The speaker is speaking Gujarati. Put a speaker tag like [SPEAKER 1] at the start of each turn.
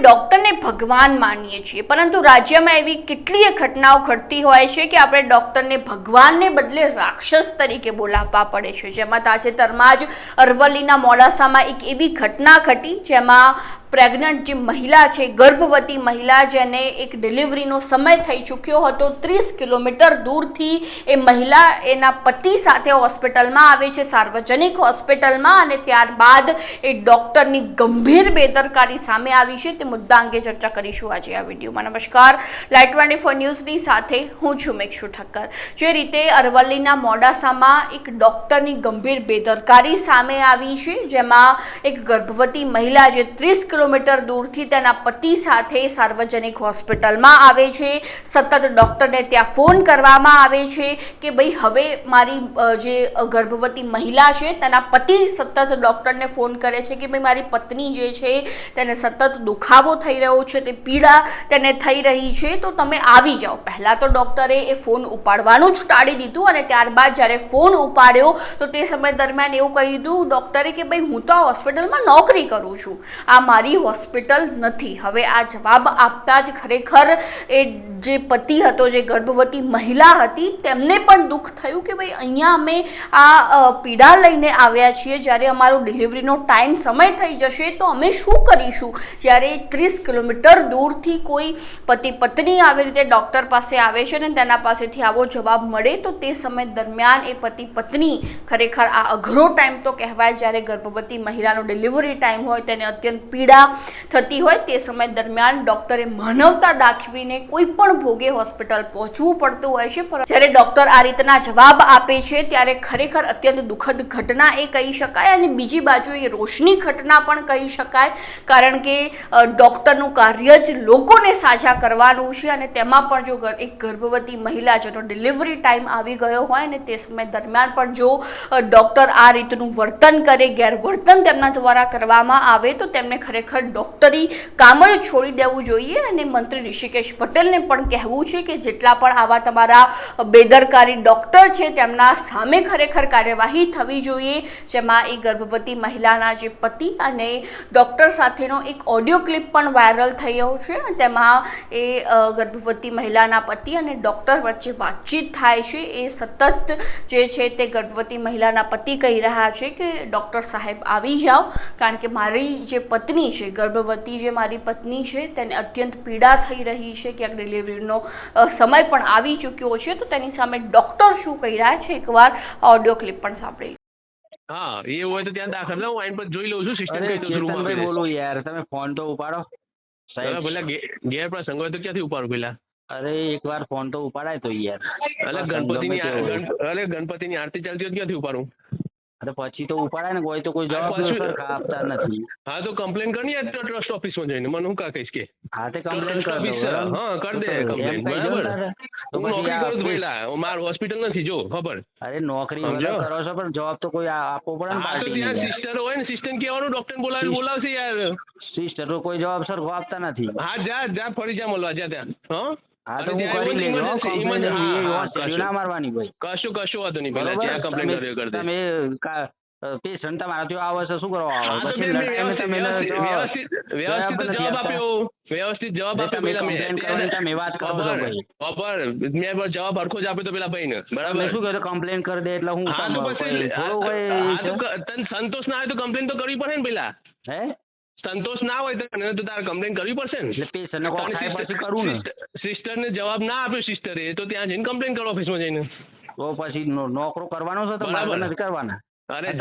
[SPEAKER 1] ડૉક્ટરને ભગવાન માનીએ છીએ. પરંતુ રાજ્યમાં એવી કેટલીય ઘટનાઓ ઘટતી હોય છે કે આપણે ડૉક્ટરને ભગવાનને બદલે રાક્ષસ તરીકે બોલાવવા પડે છે. જેમાં તાજેતરમાં જ અરવલ્લીના મોડાસામાં એક એવી ઘટના ઘટી જેમાં પ્રેગ્નન્ટ જે મહિલા છે, ગર્ભવતી મહિલા જેને એક ડિલિવરીનો સમય થઈ ચૂક્યો હતો, ત્રીસ કિલોમીટર દૂરથી એ મહિલા એના પતિ સાથે હોસ્પિટલમાં આવે છે, સાર્વજનિક હોસ્પિટલમાં અને ત્યારબાદ એ ડૉક્ટરની ગંભીર બેદરકારી સામે આવી છે. મુદ્દા અંગે ચર્ચા કરીશું આજે આ વિડીયોમાં. નમસ્કાર. લાઈટ ટ્વેન્ટી ફોર ન્યૂઝની સાથે હું છું મેક્ષુ ઠક્કર. જે રીતે અરવલ્લીના મોડાસામાં એક ડૉક્ટરની ગંભીર બેદરકારી સામે આવી છે, જેમાં એક ગર્ભવતી મહિલા જે ત્રીસ કિલોમીટર દૂરથી તેના પતિ સાથે સાર્વજનિક હોસ્પિટલમાં આવે છે. સતત ડૉક્ટરને ત્યાં ફોન કરવામાં આવે છે કે ભાઈ હવે મારી જે ગર્ભવતી મહિલા છે તેના પતિ સતત ડૉક્ટરને ફોન કરે છે કે ભાઈ મારી પત્ની જે છે તેને સતત દુખાવો થઈ રહ્યો છે, તે પીડા તેને થઈ રહી છે, તો તમે આવી જાઓ. પહેલાં તો ડૉક્ટરે એ ફોન ઉપાડવાનું જ ટાળી દીધું અને ત્યારબાદ જ્યારે ફોન ઉપાડ્યો, તો તે સમય દરમિયાન એવું કહી દીધું ડૉક્ટરે કે ભાઈ, હું તો આ હોસ્પિટલમાં નોકરી કરું છું. આ મારી હોસ્પિટલ નથી. હવે આ જવાબ આપતા જ ખરેખર એ જે પતિ હતો, જે ગર્ભવતી મહિલા હતી, તેમને પણ દુઃખ થયું કે ભાઈ, અહીંયા અમે આ પીડા લઈને આવ્યા છીએ. જ્યારે અમારો ડિલિવરીનો ટાઈમ સમય થઈ જશે, તો અમે શું કરીશું? જ્યારે ત્રીસ કિલોમીટર દૂરથી કોઈ પતિ પત્ની આવી રીતે ડૉક્ટર પાસે આવે છે ને તેના પાસેથી આવો જવાબ મળે, તો તે સમય દરમિયાન એ પતિ પત્ની ખરેખર આ અઘરો ટાઈમ તો કહેવાય. જ્યારે ગર્ભવતી મહિલાનો ડિલિવરી ટાઈમ હોય, તેને અત્યંત પીડા થતી હોય, તે સમય દરમિયાન ડૉક્ટરે માનવતા દાખવીને કોઈ પણ ભોગે હોસ્પિટલ પહોંચવું પડતું હોય છે. જ્યારે ડૉક્ટર આ રીતના જવાબ આપે છે, ત્યારે ખરેખર અત્યંત દુઃખદ ઘટના એ કહી શકાય અને બીજી બાજુ એ રોશની ઘટના પણ કહી શકાય. કારણ કે ડૉક્ટરનું કાર્ય જ લોકોને સાજા કરવાનું છે અને તેમાં પણ જો એક ગર્ભવતી મહિલા જેનો ડિલિવરી ટાઈમ આવી ગયો હોય અને તે સમય દરમિયાન પણ જો ડૉક્ટર આ રીતનું વર્તન કરે, ગેરવર્તન તેમના દ્વારા કરવામાં આવે તો તેમને ખરેખર ડૉક્ટરી કામ જ છોડી દેવું જોઈએ અને મંત્રી ઋષિકેશ પટેલને પણ કહેવું છે કે જેટલા પણ આવા તમારા બેદરકારી ડૉક્ટર છે તેમના સામે ખરેખર કાર્યવાહી થવી જોઈએ. જેમાં એ ગર્ભવતી મહિલાના જે પતિ અને ડૉક્ટર સાથેનો એક ઓડિયો ક્લિપ પણ વાયરલ થયો છે તેમાં એ ગર્ભવતી મહિલાના પતિ અને ડૉક્ટર વચ્ચે વાતચીત થાય છે. એ સતત જે છે તે ગર્ભવતી મહિલાના પતિ કહી રહ્યા છે કે, ડૉક્ટર સાહેબ, આવી જાઓ. કારણ કે મારી જે પત્ની છે, ગર્ભવતી જે મારી પત્ની છે, તેને અત્યંત પીડા થઈ રહી છે. ક્યાંક ડિલિવરીનો સમય પણ આવી ચૂક્યો છે. તો તેની સામે ડૉક્ટર શું કહી રહ્યા છે? એકવાર ઓડિયો ક્લિપ પણ સાંભળી.
[SPEAKER 2] હા એ હોય તો ત્યાં દાખલ. થાવ હું આઈન પર જોઈ લઉં છું સિસ્ટમ કઈ તો રૂમ આપી
[SPEAKER 3] બોલું યાર તમે ફોન તો ઉપાડો. સાહેબ.
[SPEAKER 2] પેલા ગેર પ્રસંગ હોય તો ક્યાંથી ઉપાડું પેલા?
[SPEAKER 3] અરે એકવાર ફોન તો ઉપાડાય તો યાર.
[SPEAKER 2] અલે ગણપતિની. ગણ- ગણપતિની આરતી ચાલતી હોય તો ક્યાંથી ઉપાડું?
[SPEAKER 3] અરે પછી તો ઉપાડાય ને કોઈ તો કોઈ જવાબ સરખા આપતા નથી.
[SPEAKER 2] હા તો કમ્પ્લેન કરની ને ટ્રસ્ટ ઓફિસમાં જઈને મને હું કા કહીશ કે?
[SPEAKER 3] હા તે કમ્પ્લેન કર દો?
[SPEAKER 2] હા કર દે કમ્પ્લેન બરાબર?
[SPEAKER 3] તો
[SPEAKER 2] હું નોકરી કરું છું પેલા માર હોસ્પિટલ નથી જો ખબર?
[SPEAKER 3] અરે નોકરી કરો છો પણ જવાબ તો કોઈ આપવો પડે ને
[SPEAKER 2] તો ત્યાં સિસ્ટર હોય ને સિસ્ટર કહેવાનું ડોક્ટર બોલાવી બોલાવશે યાર.
[SPEAKER 3] સિસ્ટર તો કોઈ જવાબ સરખો આપતા નથી.
[SPEAKER 2] હા જા જા ફરી જા મળવા જા ત્યાં. હા?
[SPEAKER 3] હા તો હું કરી લેજો
[SPEAKER 2] કશું.
[SPEAKER 3] ના મારવાની ભાઈ
[SPEAKER 2] કશું કશું વાંધો નહીં જ્યાં કમ્પ્લેન કરવી કરી
[SPEAKER 3] તમે પેશન્ટ તમારા ત્યાં આવે છે શું કરવા આવે પછી
[SPEAKER 2] વ્યવસ્થિત
[SPEAKER 3] જવાબ-.
[SPEAKER 2] આપ્યો વ્યવસ્થિત જવાબ આપ્યો પેલા
[SPEAKER 3] તમે વાત કરો છો ભાઈ.
[SPEAKER 2] ખબર. મેં જવાબ હરખો જ આપ્યો તો પેલા ભાઈને
[SPEAKER 3] ને
[SPEAKER 2] બરાબર
[SPEAKER 3] શું કહ્યું કમ્પ્લેન કરી દે એટલે હું
[SPEAKER 2] તને સંતોષ ના આવે તો કમ્પ્લેન તો કરવી પડે ને પેલા.
[SPEAKER 3] હે?
[SPEAKER 2] સંતોષ ના હોય તો તને તો તારે કમ્પ્લેન કરવી પડશે ને.
[SPEAKER 3] એટલે પેશન્ટને કોક થાય પછી કરું ને.
[SPEAKER 2] સિસ્ટરને જવાબ ના આપ્યો સિસ્ટરે તો ત્યાં જઈને કમ્પ્લેન કરો ઓફિસમાં જઈને.
[SPEAKER 3] તો પછી નો- નોકરો કરવાનો છે તો
[SPEAKER 2] બરાબર.
[SPEAKER 3] મારે નથી કરવાના.
[SPEAKER 2] અરે